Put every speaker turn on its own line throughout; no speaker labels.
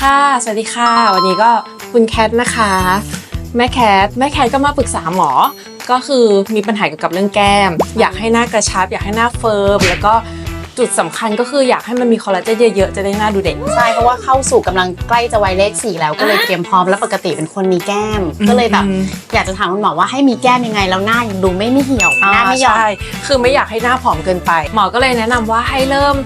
ค่ะ สวัสดีค่ะ วันนี้ก็คุณแคทนะคะ แม่แคท แม่แคทก็มาปรึกษาหมอ ก็คือมีปัญหาเกี่ยวกับเรื่องแก้ม อยากให้หน้ากระชับ อยากให้หน้าเฟิร์ม แล้วก็จุดสำคัญก็คืออยากให้มันมีคอลลาเจนเยอะๆ จะได้หน้าดูเด็ก
ใช่ เพราะว่าเข้าสู่กำลังใกล้จะวัยเลขสี่แล้วก็เลยเตรียมพร้อมแล้วปกติเป็นคนมีแก้ม
อืม
ก็เลยแบบ
อืม
อยากจะถามคุณหมอว่าให้มีแก้มยังไงแล้วหน้ายังดูไม่ไม่เหี่ยวหน้าไม่หย่อน
ใช่คือไม่อยากให้หน้าผอมเกินไป หมอก็เลยแนะนำว่าให้เริ่ม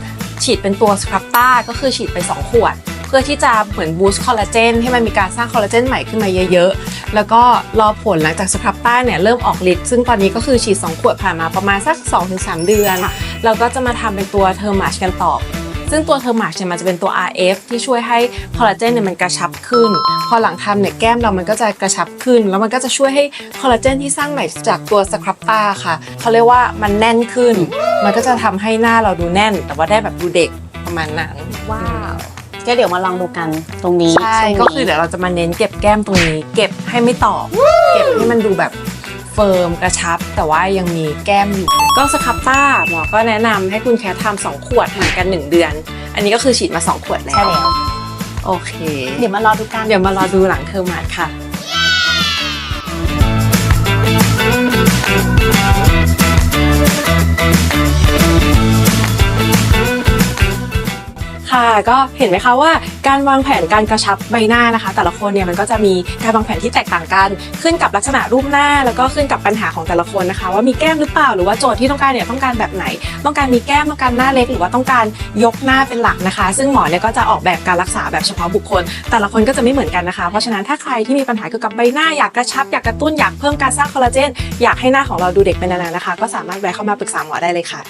ฉีดเป็นตัวสครับต้าก็คือฉีดไป 2 ขวดเพื่อที่จะเหมือนบูสต์คอลลาเจนให้มันมีการสร้างคอลลาเจนใหม่ขึ้นมาเยอะๆ แล้วก็รอผลหลังจากสครับต้าเนี่ยเริ่มออกฤทธิ์ซึ่งตอนนี้ก็คือฉีด 2 ขวดผ่านมาประมาณสัก 2-3 เดือน
ค่ะ
แล้วก็จะมาทำเป็นตัวเทอร์มาชกันต่อซึ่งตัวเทอร์มาชเนี่ยมันจะเป็นตัว RF ที่ช่วยให้คอลลาเจนเนี่ยมันกระชับขึ้น พอหลังทำเนี่ยแก้มเรามันก็จะกระชับขึ้น แล้วมันก็จะช่วยให้คอลลาเจนที่สร้างใหม่จากตัวสครับต้าค่ะเขาเรียกว่ามันแน่นขึ้น มันก็จะทำให้หน้าเราดูแน่น แต่ว่าได้แบบดูเด็กประมาณนั้น
ว้าว ก็เดี๋ยวมาลองดูกันตรงนี้
ใช่
ช่วงนี้
ก็คือเดี๋ยวเราจะมาเน้นเก็บแก้มตรงนี้ เก็บให้ไม่ตอกเก็บให้มันดูแบบเฟิร์มกระชับ แต่ว่ายังมีแก้มอยู่ ก็สครับต้าหมอก็แนะนำให้คุณแคททำสองขวดห่างกัน 1 เดือน อันนี้ก็คือฉีดมา 2 ขวดแล้ว
ใช่แล้ว
โอเค
เดี๋ยวมารอดูกัน
เดี๋ยวมารอดูหลังเทอร์มาสค่ะ ค่ะ ก็เห็นไหมคะว่าการวางแผนการกระชับใบหน้านะคะ แต่ละคนเนี่ยมันก็จะมีการวางแผนที่แตกต่างกัน ขึ้นกับลักษณะรูปหน้า แล้วก็ขึ้นกับปัญหาของแต่ละคนนะคะ ว่ามีแก้มหรือเปล่าหรือว่าโจทย์ที่ต้องการเนี่ยต้องการแบบไหน ต้องการมีแก้มต้องการหน้าเล็ก หรือว่าต้องการยกหน้าเป็นหลักนะคะ ซึ่งหมอเนี่ยก็จะออกแบบการรักษาแบบเฉพาะบุคคล แต่ละคนก็จะไม่เหมือนกันนะคะ เพราะฉะนั้นถ้าใครที่มีปัญหาเกี่ยวกับใบหน้าอยากกระชับอยากกระตุ้นอยากเพิ่มการสร้างคอลลาเจนอยากให้หน้าของเราดูเด็กเป็นนานๆนะคะ ก็สามารถแวะเข้ามาปรึกษาหมอได้เลยค่ะ